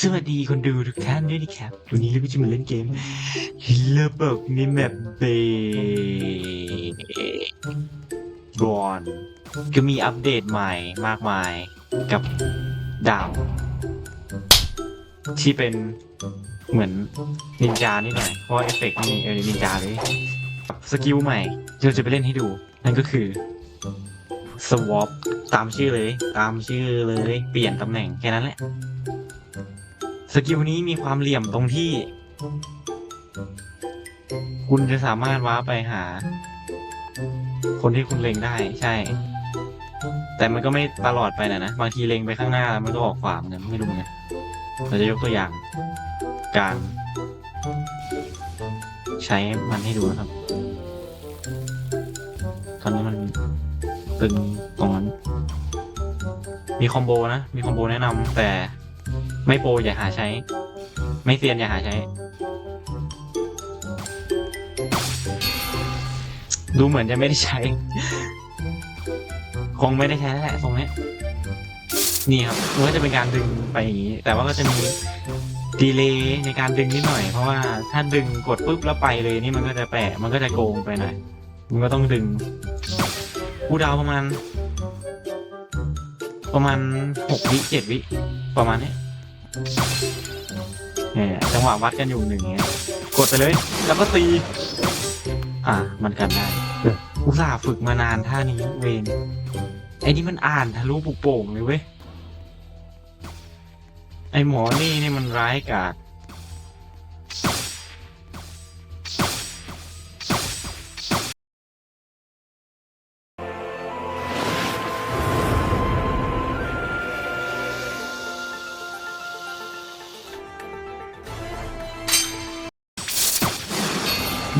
สวัสดีคนดูทุกท่านด้วยนะครับ วันนี้เราก็จะมาเล่นเกมฮิลเลอร์เบิร์กในแมปเบบอนก็มีอัปเดตใหม่มากมายกับดาว ที่เป็นเหมือนนินจานิดหน่อย เพราะเอฟเฟกต์นี่เออนินจาเลย สกิลใหม่ที่เราจะไปเล่นให้ดู นั่นก็คือ swap ตามชื่อเลย ตามชื่อเลย เปลี่ยนตำแหน่งแค่นั้นแหละ สกิลนี้มีความเหลี่ยมตรงที่ คุณจะสามารถว้าไปหา คนที่คุณเล็งได้ใช่ แต่มันก็ไม่ตลอดไปนะนะ บางทีเล็งไปข้างหน้าแล้วมันก็ออกขวาเหมือนกันไม่รู้ไงเราจะยกตัวอย่าง การ ใช้มันให้ดูนะครับ ตึงตรงนั้น มีคอมโบนะ มีคอมโบแนะนำแต่ไม่โปรอย่าหาใช้ ไม่เซียนอย่าหาใช้ ดูเหมือนจะไม่ได้ใช้ คงไม่ได้ใช้แล้วแหละตรงนี้นี่ครับมันก็จะเป็นการดึงไปอย่างนี้ แต่ว่าก็จะมีดีเลย์ในการดึงนิดหน่อย เพราะว่าถ้าดึงกดปุ๊บแล้วไปเลยนี่มันก็จะแปะ มันก็จะโกงไปหน่อย มันก็ต้องดึง กูดาวประมาณ ประมาณหกวิเจ็ดวิ ประมาณนี้เนี่ยจังหวะวัดกันอยู่หนึ่งเงี้ยกดไปเลย แล้วก็ตี อะมันกันได้เอออุตส่าห์ฝึกมานานท่านี้เวนไอ้นี่มันอ่านทะลุปุกโป่งเลยเว้ย ไอ้หมอนี่นี่มันร้ายกาจ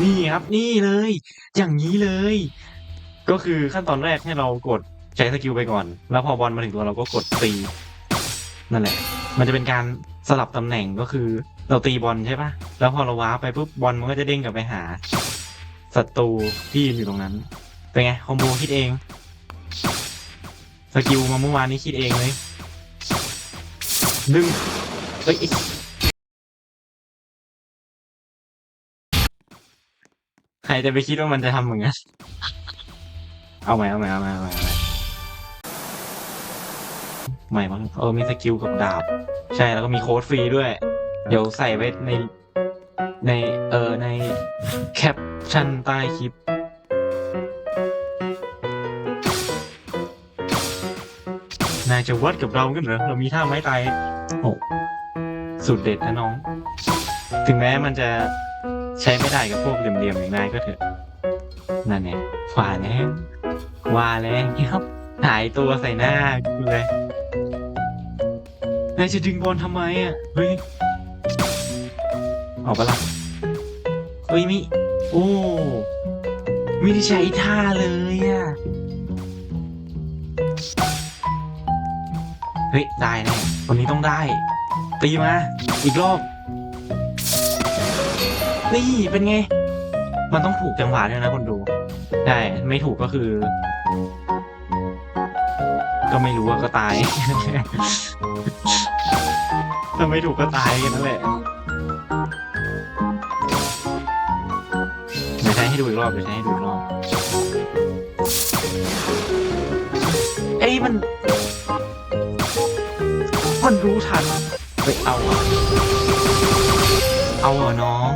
นี่ครับนี่เลย อย่างนี้เลย ก็คือขั้นตอนแรกให้เรากดใช้สกิลไปก่อน แล้วพอบอลมาถึงตัวเราก็กดตีนั่นแหละ มันจะเป็นการสลับตำแหน่งก็คือ เราตีบอลใช่ปะแล้วพอเราว้าไปปุ๊บบอลมันก็จะเด้งกลับไปหาศัตรูที่ยืนอยู่ตรงนั้น เป็นไงคอมโบคิดเอง สกิลมาเมื่อวานนี้คิดเองเลยดึงเอ้ย ใครจะไปคิดว่ามันจะทำเหมือนกันเอาใหม่เอาใหม่เอาใหม่เอาใหม่ใหม่ใหม่บ้างเออมีสกิลกับดาบ ใช่แล้วก็มีโค้ดฟรีด้วย เดี๋ยวใส่ไว้ในในเออในแคปชั่นใต้คลิปนายจะวัดกับเรากันเหรอ เรามีท่าไม้ตายโอ้สุดเด็ดนะน้อง ถึงแม้มันจะ ใช้ไม่ได้กับพวกเหลี่ยมๆอย่างนายก็เถอะ นั่นไงว่าแล้วว่าแล้วครับหายตัวใส่หน้ากูเลย นายจะดึงบอลทำไมอะ เฮ้ย ออกปะล่ะเฮ้ยมิโอ้ไม่ได้ใช้ท่าเลยอะ เฮ้ย ได้แน่วันนี้ต้องได้ ตีมา อีกรอบ นี่เป็นไง มันต้องถูกจังหวะด้วยนะคนดูใช่ไม่ถูกก็คือ ก็ไม่รู้ว่าก็ตาย ถ้าไม่ถูกก็ตายกันนั่นแหละเดี๋ยวใช้ให้ดูอีกรอบเดี๋ยวใช้ให้ดูอีกรอบ เอ้ยมัน มันรู้ทันไปเอาอะเอาเหรอน้อง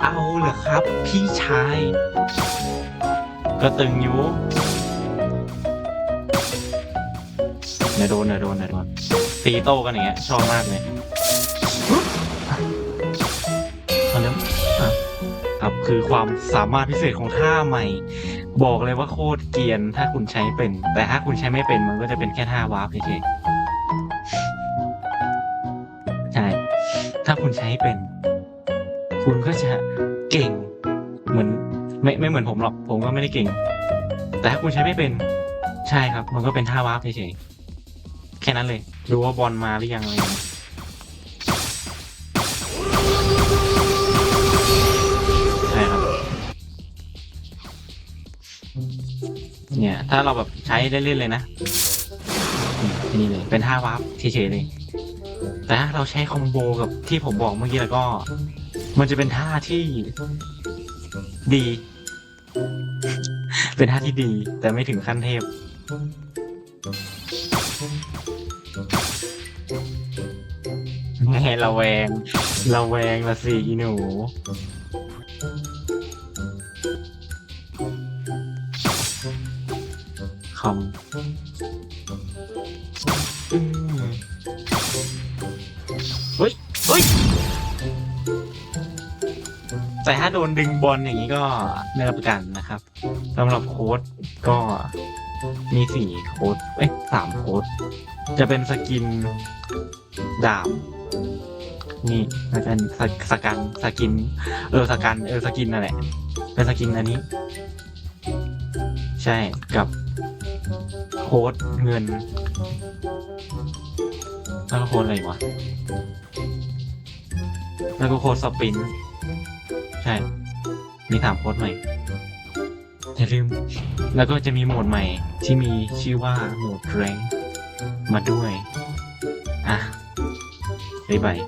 เอาเหรอครับ พี่ชาย ก็ตึงอยู่เนยโดนเนยโดนเนยโดนตีโต้กันอย่างเงี้ยชอบมากเลยเอาเริ่มอะครับคือความสามารถพิเศษของท่าใหม่ บอกเลยว่าโคตรเกรียนถ้าคุณใช้เป็น แต่ถ้าคุณใช้ไม่เป็นมันก็จะเป็นแค่ท่าวาร์ปเฉยๆใช่ ถ้าคุณใช้เป็น ไม่ไม่เหมือนผมหรอก ผมก็ไม่ได้เก่ง แต่ถ้าคุณใช้ไม่เป็น ใช่ครับ มันก็เป็นท่าวาร์ปเฉยๆแค่นั้นเลย ดูว่าบอลมาหรือยังอะไรอย่างเงี้ยใช่ครับ เนี่ย ถ้าเราแบบใช้ได้เล่นเลยนะนี่นี่เลยเป็นท่าวาร์ปเฉยๆเลย แต่ถ้าเราใช้คอมโบกับที่ผมบอกเมื่อกี้แล้วก็ มันจะเป็นท่าที่ดี เป็นท่าที่ดี แต่ไม่ถึงขั้นเทพแง่ระแวง ระแวงละสิอีหนู คอม แต่ถ้าโดนดึงบอลอย่างนี้ก็ไม่รับประกันนะครับสำหรับโค้ดก็มีสี่โค้ดเอ้ยสามโค้ดจะเป็นสกินดาบนี่มันจะสสกันสกิน เออสกันเออสกินนั่นแหละ เป็นสกินอันนี้ ใช่กับโค้ดเงินแล้วก็โค้ดอะไรวะแล้วก็โค้ดสปริน ช่ มีสามโค้ดใหม่ อย่าลืม แล้วก็จะมีโหมดใหม่ ที่มีชื่อว่าโหมดแรงมาด้วย อะบ๊ายบาย